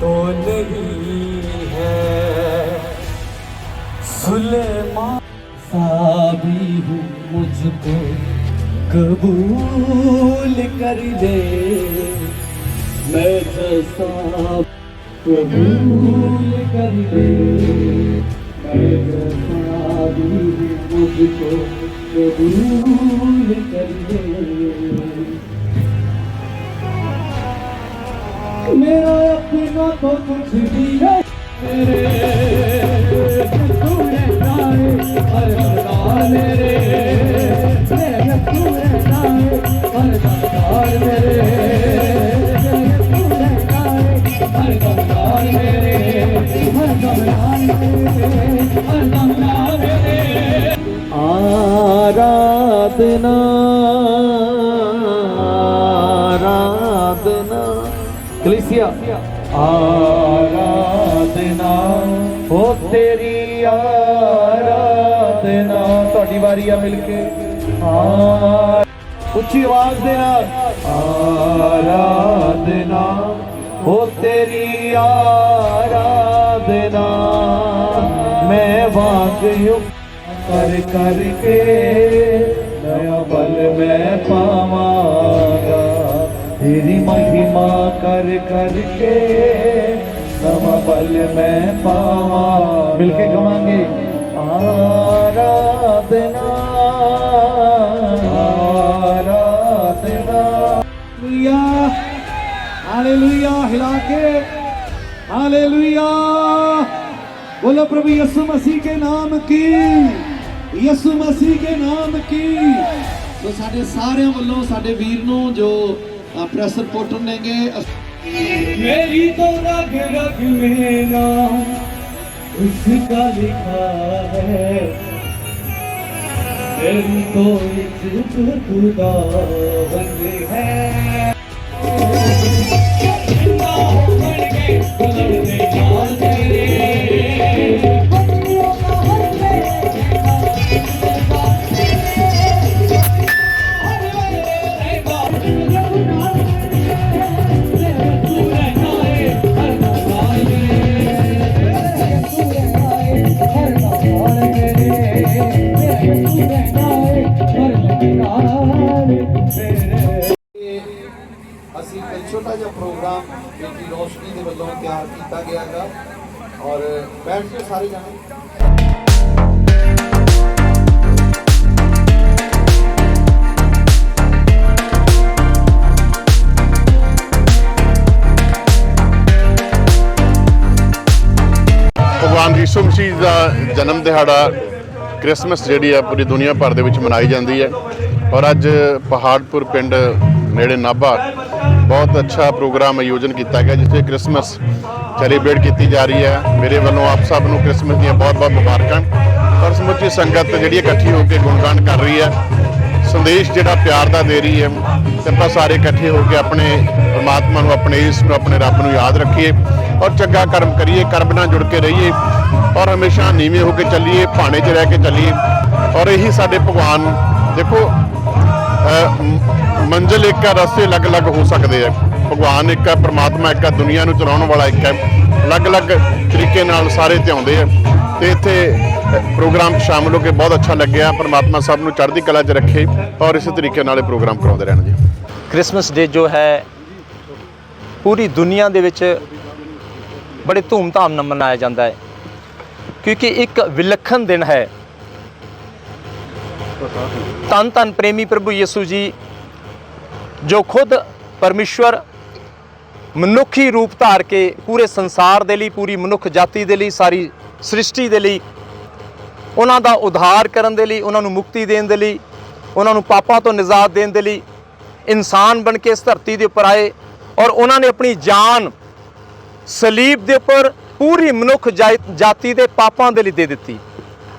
तो नहीं है सुलेमान सा भी हूँ मुझको कबूल कर ले मैं जैसा कबूल कर ले मैं जैसा भी हूँ मुझको कबूल कर ले ਕੁਛ ਵੀ ਤੇਰੇ ਤੂੰ ਰਹਿਤਾਏ ਹਰ ਦਾਲ ਮੇਰੇ ਤੇਰੇ ਤੂੰ ਰਹਿਤਾਏ ਹਰ ਦਾਲ ਮੇਰੇ ਹਰ ਦਮ ਨਾਲ ਮੇਰੇ ਹਰ ਦਮ ਨਾਲ ਮੇਰੇ ਹਰ ਦਮ ਨਾਲ ਮੇਰੇ ਆਰਾਧਨਾ ਆਰਾਧਨਾ ਕਲੀਸਿਆ آرادنا ہو تیری آرادنا آ مل کے اچھی آواز دینا آرادنا تیری آرادنا میں واقعی کر کر کے نیا بل میں پاواں گا تیری کر کر کے سم بل میں پاوا مل کے کما گے آرادنا آرادنا لویا ہاللویا ہلا کے ہاللویا بولو پربھو، یسو مسیح کے نام کی، یسو مسیح کے نام کی۔ تو ساڑھے سارے ہم اللہ ساڑھے ویرنوں جو پریس رپورٹر لیں گے میری تو رگ رگ میں نام اس کا لکھا ہے۔ میری تو عزت خدا بند ہے۔ ਛੋਟਾ ਜਿਹਾ ਪ੍ਰੋਗਰਾਮ ਬੇਟੀ ਰੋਸ਼ਨੀ ਦੇ ਵੱਲੋਂ ਤਿਆਰ ਕੀਤਾ ਗਿਆ ਹੈਗਾ ਔਰ ਬੈਠ ਕੇ ਸਾਰੇ ਜਾਣੇ। ਭਗਵਾਨ ਯਿਸੂ ਮਸੀਹ ਦਾ ਜਨਮ ਦਿਹਾੜਾ ਕ੍ਰਿਸਮਸ ਜਿਹੜੀ ਆ ਪੂਰੀ ਦੁਨੀਆ ਭਰ ਦੇ ਵਿੱਚ ਮਨਾਈ ਜਾਂਦੀ ਹੈ। ਔਰ ਅੱਜ ਪਹਾੜਪੁਰ ਪਿੰਡ ਨੇੜੇ ਨਾਭਾ ਬਹੁਤ ਅੱਛਾ ਪ੍ਰੋਗਰਾਮ ਆਯੋਜਨ ਕੀਤਾ ਗਿਆ, ਜਿੱਥੇ 'ਤੇ ਕ੍ਰਿਸਮਸ ਸੈਲੀਬ੍ਰੇਟ ਕੀਤੀ ਜਾ ਰਹੀ ਹੈ। ਮੇਰੇ ਵੱਲੋਂ ਆਪ ਸਭ ਨੂੰ ਕ੍ਰਿਸਮਸ ਦੀਆਂ ਬਹੁਤ-ਬਹੁਤ ਮੁਬਾਰਕਾਂ। ਔਰ ਸਮੁੱਚੀ ਸੰਗਤ ਜਿਹੜੀ ਇਕੱਠੀ ਹੋ ਕੇ ਗੁਣਗਾਨ ਕਰ ਰਹੀ ਹੈ, ਸੰਦੇਸ਼ ਜਿਹੜਾ ਪਿਆਰ ਦਾ ਦੇ ਰਹੀ ਹੈ, ਤੇ ਆਪਾਂ ਸਾਰੇ ਇਕੱਠੇ ਹੋ ਕੇ ਆਪਣੇ ਪਰਮਾਤਮਾ ਨੂੰ, ਆਪਣੇ ਇਸ ਨੂੰ, ਆਪਣੇ ਰੱਬ ਨੂੰ ਯਾਦ ਰੱਖੀਏ ਔਰ ਚੰਗਾ ਕਰਮ ਕਰੀਏ, ਕਰਮ ਨਾਲ ਜੁੜ ਕੇ ਰਹੀਏ ਔਰ ਹਮੇਸ਼ਾ ਨੀਵੇਂ ਹੋ ਕੇ ਚੱਲੀਏ, ਭਾਣੇ 'ਚ ਰਹਿ ਕੇ ਚੱਲੀਏ। ਔਰ ਇਹੀ ਸਾਡੇ ਭਗਵਾਨ, ਦੇਖੋ ਮੰਜ਼ਿਲ ਇੱਕ ਹੈ, ਰਸਤੇ ਅਲੱਗ-ਅਲੱਗ ਹੋ ਸਕਦੇ ਆ। ਭਗਵਾਨ ਇੱਕ ਹੈ, ਪ੍ਰਮਾਤਮਾ ਇੱਕ ਹੈ, ਦੁਨੀਆ ਨੂੰ ਚਲਾਉਣ ਵਾਲਾ ਇੱਕ ਹੈ। ਅਲੱਗ-ਅਲੱਗ ਤਰੀਕੇ ਨਾਲ ਸਾਰੇ ਤੇ ਆਉਂਦੇ ਆ। ਤੇ ਇੱਥੇ ਪ੍ਰੋਗਰਾਮ 'ਚ ਸ਼ਾਮਲ ਹੋ ਕੇ ਬਹੁਤ ਅੱਛਾ ਲੱਗਿਆ। ਪ੍ਰਮਾਤਮਾ ਸਭ ਨੂੰ ਚੜ੍ਹਦੀ ਕਲਾ 'ਚ ਰੱਖੇ ਔਰ ਇਸੇ ਤਰੀਕੇ ਨਾਲ ਇਹ ਪ੍ਰੋਗਰਾਮ ਕਰਾਉਂਦੇ ਰਹਿਣ ਜੀ। ਕ੍ਰਿਸਮਸ ਡੇ ਜੋ ਹੈ, ਪੂਰੀ ਦੁਨੀਆ ਦੇ ਵਿੱਚ ਬੜੇ ਧੂਮ-ਧਾਮ ਨਾਲ ਮਨਾਇਆ ਜਾਂਦਾ ਹੈ। ਕਿਉਂਕਿ ਇੱਕ ਵਿਲੱਖਣ ਦਿਨ ਹੈ। ਤਨ ਤਨ ਪ੍ਰੇਮੀ ਪ੍ਰਭੂ ਯਿਸੂ ਜੀ ਜੋ ਖੁਦ ਪਰਮੇਸ਼ਵਰ ਮਨੁੱਖੀ ਰੂਪ ਧਾਰ ਕੇ ਪੂਰੇ ਸੰਸਾਰ ਦੇ ਲਈ, ਪੂਰੀ ਮਨੁੱਖ ਜਾਤੀ ਦੇ ਲਈ, ਸਾਰੀ ਸ੍ਰਿਸ਼ਟੀ ਦੇ ਲਈ ਉਹਨਾਂ ਦਾ ਉਧਾਰ ਕਰਨ ਦੇ ਲਈ, ਉਹਨਾਂ ਨੂੰ ਮੁਕਤੀ ਦੇਣ ਦੇ ਲਈ, ਉਹਨਾਂ ਨੂੰ ਪਾਪਾਂ ਤੋਂ ਨਿਜਾਤ ਦੇਣ ਦੇ ਲਈ ਇਨਸਾਨ ਬਣ ਕੇ ਇਸ ਧਰਤੀ ਦੇ ਉੱਪਰ ਆਏ ਔਰ ਉਹਨਾਂ ਨੇ ਆਪਣੀ ਜਾਨ ਸਲੀਬ ਦੇ ਉੱਪਰ ਪੂਰੀ ਮਨੁੱਖ ਜਾਇ- ਜਾਤੀ ਦੇ ਪਾਪਾਂ ਦੇ ਲਈ ਦੇ ਦਿੱਤੀ,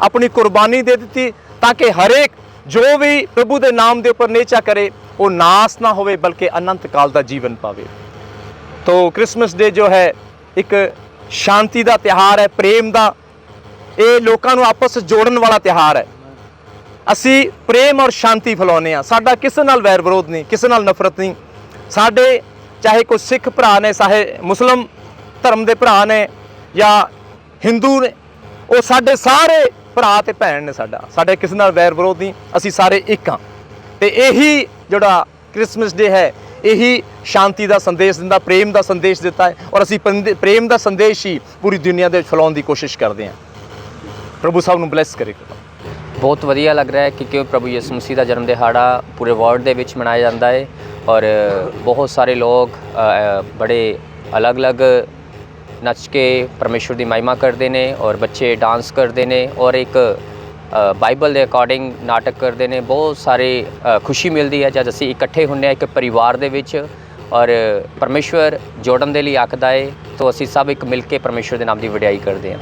ਆਪਣੀ ਕੁਰਬਾਨੀ ਦੇ ਦਿੱਤੀ ਤਾਂ ਕਿ ਹਰੇਕ ਜੋ ਵੀ ਪ੍ਰਭੂ ਦੇ ਨਾਮ ਦੇ ਉੱਪਰ ਨੇਚਾ ਕਰੇ, ਉਹ ਨਾਸ ਨਾ ਹੋਵੇ, ਬਲਕਿ ਅਨੰਤ ਕਾਲ ਦਾ ਜੀਵਨ ਪਾਵੇ। ਤੋ ਕ੍ਰਿਸਮਸ ਡੇ ਜੋ ਹੈ, ਇੱਕ ਸ਼ਾਂਤੀ ਦਾ ਤਿਹਾਰ ਹੈ, ਪ੍ਰੇਮ ਦਾ। ਇਹ ਲੋਕਾਂ ਨੂੰ ਆਪਸ 'ਚ ਜੋੜਨ ਵਾਲਾ ਤਿਹਾਰ ਹੈ। ਅਸੀਂ ਪ੍ਰੇਮ ਔਰ ਸ਼ਾਂਤੀ ਫੈਲਾਉਂਦੇ ਆ ਸਾਡਾ ਕਿਸੇ ਨਾਲ ਵੈਰ ਵਿਰੋਧ ਨਹੀਂ, ਕਿਸੇ ਨਾਲ ਨਫ਼ਰਤ ਨਹੀਂ। ਸਾਡੇ ਚਾਹੇ ਕੋਈ ਸਿੱਖ ਭਰਾ ਨੇ, ਚਾਹੇ ਮੁਸਲਮ ਧਰਮ ਦੇ ਭਰਾ ਨੇ ਜਾਂ ਹਿੰਦੂ ਨੇ, ਉਹ ਸਾਡੇ ਸਾਰੇ ਭਰਾ ਤੇ ਭੈਣ ਨੇ ਸਾਡਾ। ਸਾਡੇ ਕਿਸੇ ਨਾਲ ਵੈਰ ਵਿਰੋਧ ਨਹੀਂ। ਅਸੀਂ ਸਾਰੇ ਇੱਕ ਹਾਂ। ਤੇ ਇਹੀ ਜਿਹੜਾ ਕ੍ਰਿਸਮਸ ਡੇ ਹੈ, ਇਹੀ ਸ਼ਾਂਤੀ ਦਾ ਸੰਦੇਸ਼ ਦਿੰਦਾ, ਪ੍ਰੇਮ ਦਾ ਸੰਦੇਸ਼ ਦਿੱਤਾ ਹੈ ਔਰ ਅਸੀਂ ਪੰਦੇ- ਪ੍ਰੇਮ ਦਾ ਸੰਦੇਸ਼ ਹੀ ਪੂਰੀ ਦੁਨੀਆ ਦੇ ਫੈਲਾਉਣ ਦੀ ਕੋਸ਼ਿਸ਼ ਕਰਦੇ ਹਾਂ। ਪ੍ਰਭੂ ਸਾਹਿਬ ਨੂੰ ਬਲੈਸ ਕਰੇ ਬਹੁਤ ਵਧੀਆ ਲੱਗ ਰਿਹਾ ਹੈ ਕਿ ਕਿਉਂ ਪ੍ਰਭੂ ਯਿਸੂ ਮਸੀਹ ਦਾ ਜਨਮ ਦਿਹਾੜਾ ਪੂਰੇ ਵਰਲਡ ਦੇ ਵਿੱਚ ਮਨਾਇਆ ਜਾਂਦਾ ਹੈ ਔਰ ਬਹੁਤ ਸਾਰੇ ਲੋਕ ਬੜੇ ਅਲੱਗ-ਅਲੱਗ ਨੱਚ ਕੇ ਪਰਮੇਸ਼ਵਰ ਦੀ ਮਹਿਮਾ ਕਰਦੇ ਨੇ ਔਰ ਬੱਚੇ ਡਾਂਸ ਕਰਦੇ ਨੇ ਔਰ ਇੱਕ ਬਾਈਬਲ ਦੇ ਅਕੋਰਡਿੰਗ ਨਾਟਕ ਕਰਦੇ ਨੇ, ਬਹੁਤ ਸਾਰੇ ਖੁਸ਼ੀ ਮਿਲਦੀ ਹੈ ਜਦ ਅਸੀਂ ਇਕੱਠੇ ਹੁੰਨੇ ਆ ਇੱਕ ਪਰਿਵਾਰ ਦੇ ਵਿੱਚ ਔਰ ਪਰਮੇਸ਼ਵਰ ਜੋੜਨ ਦੇ ਲਈ ਆਖਦਾ ਏ ਤਾਂ ਅਸੀਂ ਸਭ ਇੱਕ ਮਿਲ ਕੇ ਪਰਮੇਸ਼ਵਰ ਦੇ ਨਾਮ ਦੀ ਵਡਿਆਈ ਕਰਦੇ ਹਾਂ।